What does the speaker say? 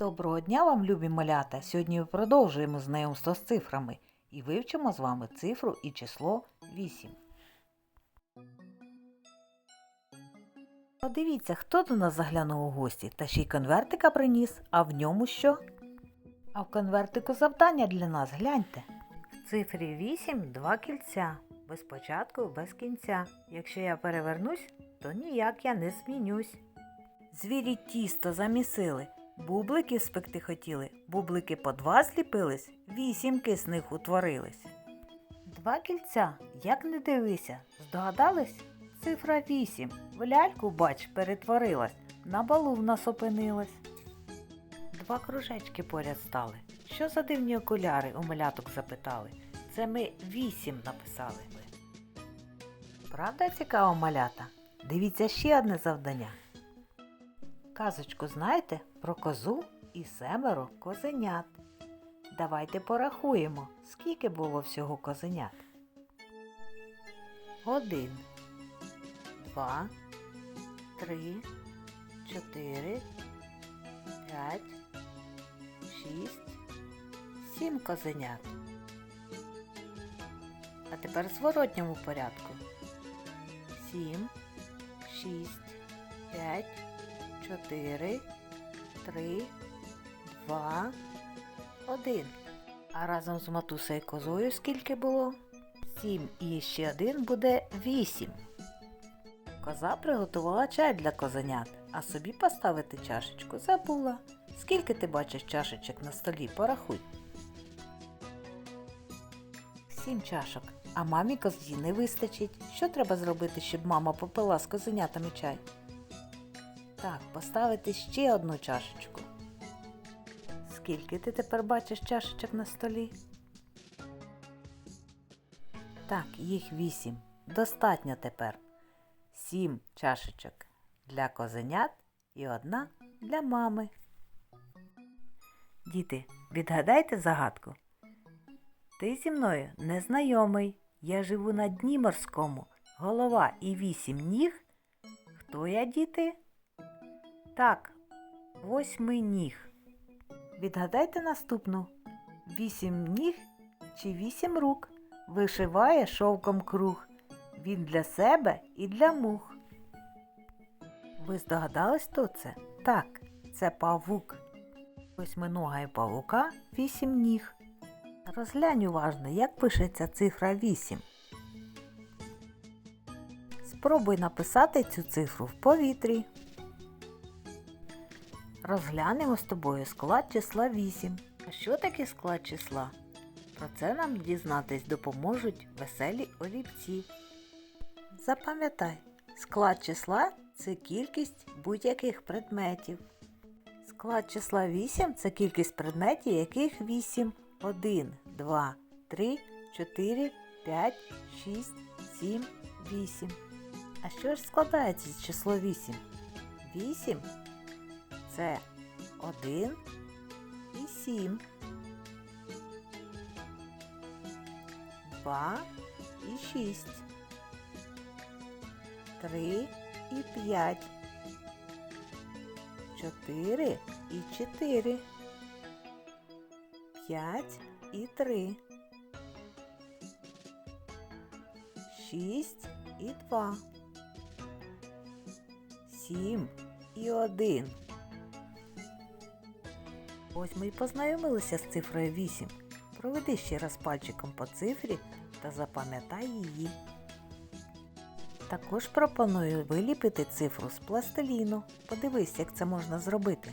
Доброго дня вам, любі малята! Сьогодні ми продовжуємо знайомство з цифрами і вивчимо з вами цифру і число 8. Подивіться, хто до нас заглянув у гості та ще й конвертика приніс, а в ньому що? А в конвертику завдання для нас, гляньте. В цифрі 8 два кільця, без початку, без кінця. Якщо я перевернусь, то ніяк я не змінюсь. Звірі тісто замісили, бублики спекти хотіли, бублики по два зліпились, вісімки з них утворились. Два кільця, як не дивися, здогадались? Цифра вісім, в ляльку, бач, перетворилась, на балу в нас опинилась. Два кружечки поряд стали. Що за дивні окуляри у маляток запитали? Це ми вісім написали. Правда цікаво малята? Дивіться ще одне завдання. Казочку знаєте про козу і семеро козенят. Давайте порахуємо, скільки було всього козенят. Один, два, три, чотири, п'ять, шість, сім козенят. А тепер в зворотньому порядку. Сім, шість, п'ять. Чотири, три, два, один. А разом з матусею козою скільки було? Сім і ще один буде вісім. Коза приготувала чай для козенят, а собі поставити чашечку забула. Скільки ти бачиш чашечок на столі? Порахуй. Сім чашок. А мамі козі не вистачить. Що треба зробити, щоб мама попила з козенятами чай? Так, поставити ще одну чашечку. Скільки ти тепер бачиш чашечок на столі? Так, їх вісім. Достатньо тепер. Сім чашечок для козенят і одна для мами. Діти, відгадайте загадку. Ти зі мною незнайомий. Я живу на дні морському. Голова і вісім ніг. Хто я, діти? Так, восьми ніг. Відгадайте наступну. Вісім ніг чи вісім рук вишиває шовком круг. Він для себе і для мух. Ви здогадались, хто це? Так, це павук. Восьминога і павука вісім ніг. Розглянь уважно, як пишеться цифра 8. Спробуй написати цю цифру в повітрі. Розглянемо з тобою склад числа 8. А що таке склад числа? Про це нам дізнатись допоможуть веселі олівці. Запам'ятай, склад числа це кількість будь-яких предметів. Склад числа 8 це кількість предметів, яких 8. 1, 2, 3, 4, 5, 6, 7, 8. А що ж складається з число 8? 8 це 1 і 7. 2 і 6. 3 і 5. 4 і 4. 5 і 3. 6 і 2. 7 і 1. Ось ми й познайомилися з цифрою 8. Проведи ще раз пальчиком по цифрі та запам'ятай її. Також пропоную виліпити цифру з пластиліну. Подивись, як це можна зробити.